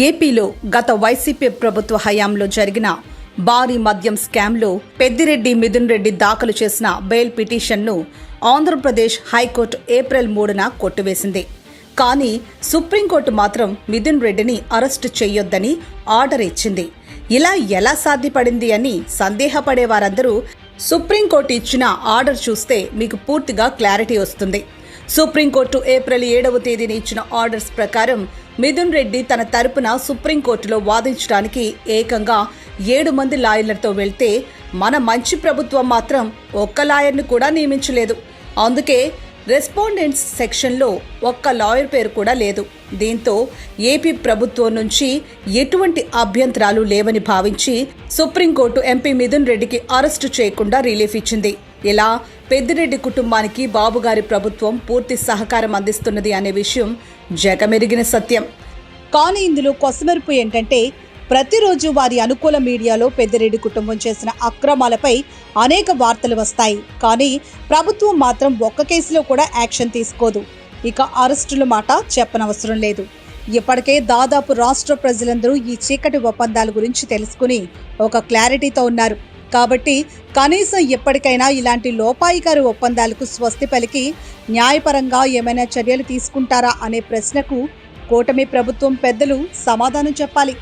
ఏపీలో గత వైసీపీ ప్రభుత్వ హయాంలో జరిగిన భారీ మద్యం స్కామ్లో పెద్దిరెడ్డి మిథున్ రెడ్డి దాఖలు చేసిన బెయిల్ పిటిషన్ను ఆంధ్రప్రదేశ్ హైకోర్టు ఏప్రిల్ మూడున కొట్టివేసింది. కానీ సుప్రీంకోర్టు మాత్రం మిథున్ రెడ్డిని అరెస్టు చేయొద్దని ఆర్డర్ ఇచ్చింది. ఇలా ఎలా సాధ్యపడింది అని సందేహపడే వారందరూ సుప్రీంకోర్టు ఇచ్చిన ఆర్డర్ చూస్తే మీకు పూర్తిగా క్లారిటీ వస్తుంది. సుప్రీంకోర్టు ఏప్రిల్ ఏడవ తేదీని ఇచ్చిన ఆర్డర్స్ ప్రకారం మిథున్ రెడ్డి తన తరపున సుప్రీంకోర్టులో వాదించడానికి ఏకంగా ఏడు మంది లాయర్లతో వెళ్తే మన మంచి ప్రభుత్వం మాత్రం ఒక్క లాయర్ను కూడా నియమించలేదు. అందుకే రెస్పాండెంట్స్ సెక్షన్లో ఒక్క లాయర్ పేరు కూడా లేదు. దీంతో ఏపీ ప్రభుత్వం నుంచి ఎటువంటి అభ్యంతరాలు లేవని భావించి సుప్రీంకోర్టు ఎంపీ మిథున్ రెడ్డికి అరెస్టు చేయకుండా రిలీఫ్ ఇచ్చింది. ఇలా పెద్దిరెడ్డి కుటుంబానికి బాబుగారి ప్రభుత్వం పూర్తి సహకారం అందిస్తున్నది అనే విషయం జగమెరిగిన సత్యం. కానీ ఇందులో కొసమెరుపు ఏంటంటే ప్రతిరోజు వారి అనుకూల మీడియాలో పెద్దిరెడ్డి కుటుంబం చేసిన అక్రమాలపై అనేక వార్తలు వస్తాయి. కానీ ప్రభుత్వం మాత్రం ఒక్క కేసులో కూడా యాక్షన్ తీసుకోదు. ఇక అరెస్టుల మాట చెప్పనవసరం లేదు. ఇప్పటికే దాదాపు రాష్ట్ర ప్రజలందరూ ఈ చీకటి ఒప్పందాల గురించి తెలుసుకుని ఒక క్లారిటీతో ఉన్నారు. కాబట్టి కనీసం ఎప్పటికైనా ఇలాంటి లోపాయికారి ఒప్పందాలకు స్వస్తి పలికి న్యాయపరంగా ఏమైనా చర్యలు తీసుకుంటారా అనే ప్రశ్నకు కూటమి ప్రభుత్వం పెద్దలు సమాధానం చెప్పాలి.